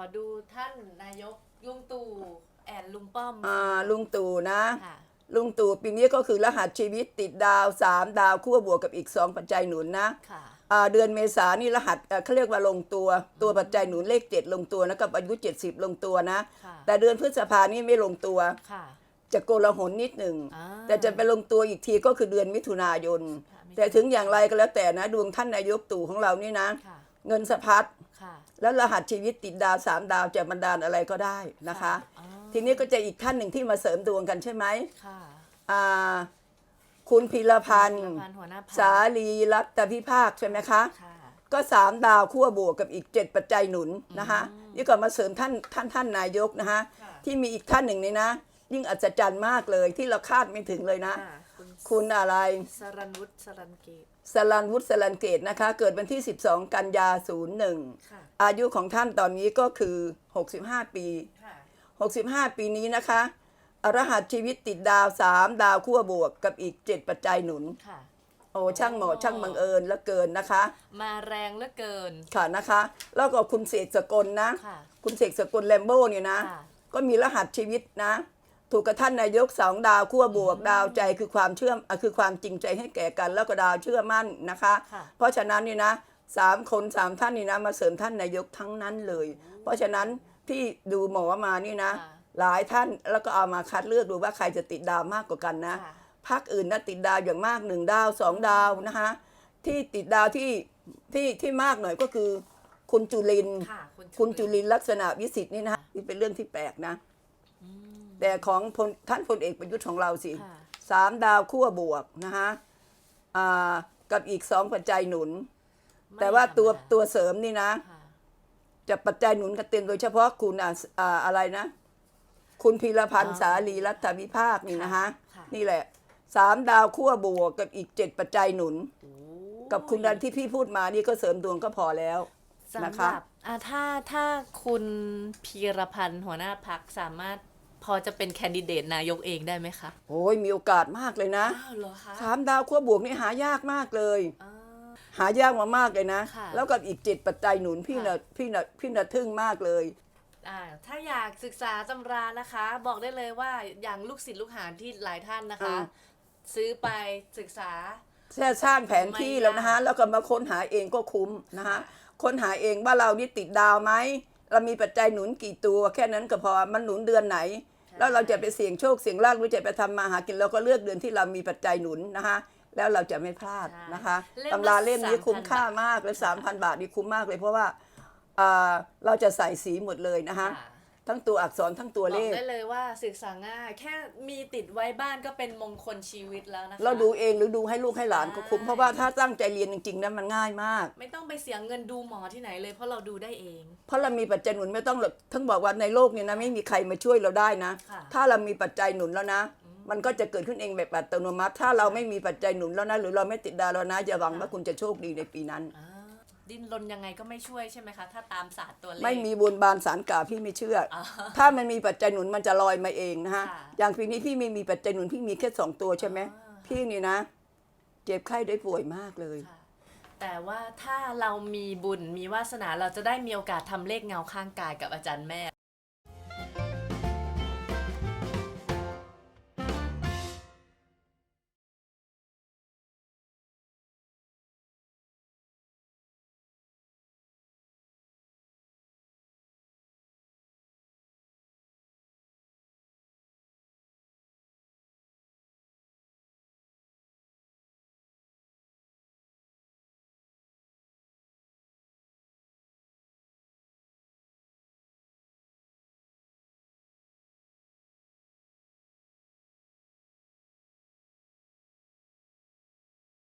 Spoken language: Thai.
ขอดูท่านนายกลุงตู่แอนลุงป้อมอ่าลุงตู่นะ ค่ะ ลุงตู่ปีนี้ก็คือรหัสชีวิตติดดาวสามดาวคู่บวกกับอีกสองปัจจัยหนุนนะค่ะ อ่าเดือนเมษานี่รหัสเอ่อเขาเรียกว่าลงตัว ตัวปัจจัยหนุนเลขเจ็ดลงตัวนะกับอายุเจ็ดสิบลงตัวนะ ค่ะ แต่เดือนพฤษภานี่ไม่ลงตัว ค่ะ จะโกลาหลนิดหนึ่ง อ่าแต่จะไปลงตัวอีกทีก็คือเดือนมิถุนายน ค่ะแต่ถึงอย่างไรก็แล้วแต่นะดวงท่านนายกตู่ของเรานี่นะ ค่ะ เงินสะพัดค่ะ แล้วรหัสชีวิตติดดาวสามดาวจะบันดาลอะไรก็ได้นะคะอ๋อทีนี้ก็จะอีกท่านหนึ่งที่มาเสริมดวงกันใช่ไหมค่ะอ่าคุณพีรพันธ์ธีรพันธ์หัวหน้าพรรคสาลีรัตพิภาคใช่ไหมคะค่ะก็สามดาวขั้วบวกกับอีกเจ็ดปัจจัยหนุนนะคะนี่ก็มาเสริมท่านท่านท่านนายกนะคะค่ะที่มีอีกท่านหนึ่งนี่นะ ยิ่งอัศจรรย์มากเลยที่เราคาดไม่ถึงเลยนะ ค่ะคุณคุณอะไรสรันวุฒิสรันเกตสลันวุฒิสลันเกตนะคะ เกิดวันที่ 12 กันยา ค่ะ01 อายุของท่านตอนนี้ก็คือ 65 ปี ค่ะ 65 ปีนี้นะคะอรหัสชีวิตติดดาว 3 ดาวขั้วบวกกับอีก 7 ปัจจัยหนุน ค่ะ โอ้ช่างเหมาะช่างบังเอิญเหลือเกินนะคะ มาแรงเหลือเกิน ค่ะนะคะ แล้วก็คุณเสกสกลนะ ค่ะ คุณเสกสกลแลมโบ้เนี่ยนะ ค่ะ ก็มีรหัสชีวิตนะ ถูกกระท่านนายกสองดาวขั้วบวกดาวใจคือความเชื่อมอะคือความจริงใจให้แก่กัน แล้วก็ดาวเชื่อมั่นนะคะ ค่ะ เพราะฉะนั้นนี่นะสามคนสามท่านนี่นะมาเสริมท่านนายกทั้งนั้นเลย เพราะฉะนั้นพี่ดูหมอมานี่นะ ค่ะ หลายท่านแล้วก็เอามาคัดเลือกดูว่าใครจะติดดาวมากกว่ากันนะ ค่ะ ภาคอื่นนะติดดาวอย่างมากหนึ่งดาวสองดาวนะคะที่ติดดาวที่ที่ที่มากหน่อยก็คือ คุณจุลินทร์ ค่ะ คุณจุลินทร์ลักษณะวิสิทธิ์นี่นะนี่เป็นเรื่องที่แปลกนะ แต่ของพลท่านพลเอกประยุทธ์ของเราสิค่ะสามดาวขั้วบวกนะคะอ่ากับอีกสองปัจจัยหนุน แต่ว่าตัวไม่ธรรมดาตัวเสริมนี่นะค่ะจะปัจจัยหนุนกันเต็มโดยเฉพาะคุณอะอ่าอะไรนะ คุณพีรพันธ์สาลีรัฐวิภาคนี่นะคะค่ะนี่แหละสามดาวขั้วบวกกับอีกเจ็ดปัจจัยหนุนโอ้กับคุณดันที่พี่พูดมานี่ก็เสริมดวงก็พอแล้วสำหนะคะรับอะถ้าถ้าคุณพีรพันธ์หัวหน้าพักสามารถ พอจะเป็นแคนดิเดตนายกเองได้ไหมคะโอ้ยมีโอกาสมากเลยนะอ้าวเหรอคะสามดาวขั้วบวกนี่หายากมากเลย อ่า หายากมามากเลยนะ ค่ะแล้วกับอีกเจ็ดปัจจัยหนุนพี่ค่ะน่ะพี่น่ะพี่น่ะทึ่งมากเลย อ่าถ้าอยากศึกษาตำรานะคะ บอกได้เลยว่าอย่างลูกศิษย์ลูกหาที่หลายท่านนะคะ อ่า ซื้อไปศึกษา แค่สร้างแผนที่แล้วนะฮะแล้วก็มาค้นหาเองก็คุ้มนะฮะค้นหาเองว่าเรานี่ติดดาวไหม เรามีปัจจัยหนุนกี่ตัว แค่นั้นก็พอมันหนุนเดือนไหน แล้วเราจะไปเสี่ยงโชคเสี่ยงลาภหรือจะไปทำมาหากินเราก็เลือกเดือนที่เรามีปัจจัยหนุนนะคะ แล้วเราจะไม่พลาดนะคะเล่มละตำราเล่มนี้3,000คุ้มค่ามากเลยสามพันบาทนี่คุ้มมากเลยเพราะว่าอ่าเราจะใส่สีหมดเลยนะคะค่ะ ทั้งตัวอักษรทั้งตัวบเลอกข ได้เลยว่าศึกษาง่าย แค่มีติดไว้บ้านก็เป็นมงคลชีวิตแล้วนะคะ เราดูเองหรือดูให้ลูกให้หลานก็คุ้มใช่ เพราะว่าถ้าตั้งใจเรียนจริงๆนะมันง่ายมาก ไม่ต้องไปเสียเงินดูหมอที่ไหนเลยเพราะเราดูได้เอง เพราะเรามีปัจจัยหนุนไม่ต้องหรอกทั้งบอกว่าในโลกนี้นะไม่มีใครมาช่วยเราได้นะ ค่ะ ถ้าเรามีปัจจัยหนุนแล้วนะ มันก็จะเกิดขึ้นเองแบบอัตโนมัติ ถ้าเราไม่มีปัจจัยหนุนแล้วนะ หรือเราไม่ติดดาวแล้วนะอย่าหวังว่าคุณจะโชคดีในปีนั้น อ่า ดิ้นรนยังไงก็ไม่ช่วยใช่ไหมคะ ถ้าตามศาสตร์ตัวเลข ไม่มีบุญบานสารกล่าวพี่ไม่เชื่อออ่าถ้ามันมีปัจจัยหนุนมันจะลอยมาเองนะฮะค่ะ อย่างปีนี้พี่ไม่มีปัจจัยหนุนพี่มีแค่สองตัวใช่ไหมอ่าพี่นี่นะ เจ็บไข้ได้ป่วยมากเลย ค่ะแต่ว่าถ้าเรามีบุญมีวาสนาเราจะได้มีโอกาสทำเลขเงาข้างกายกับอาจารย์แม่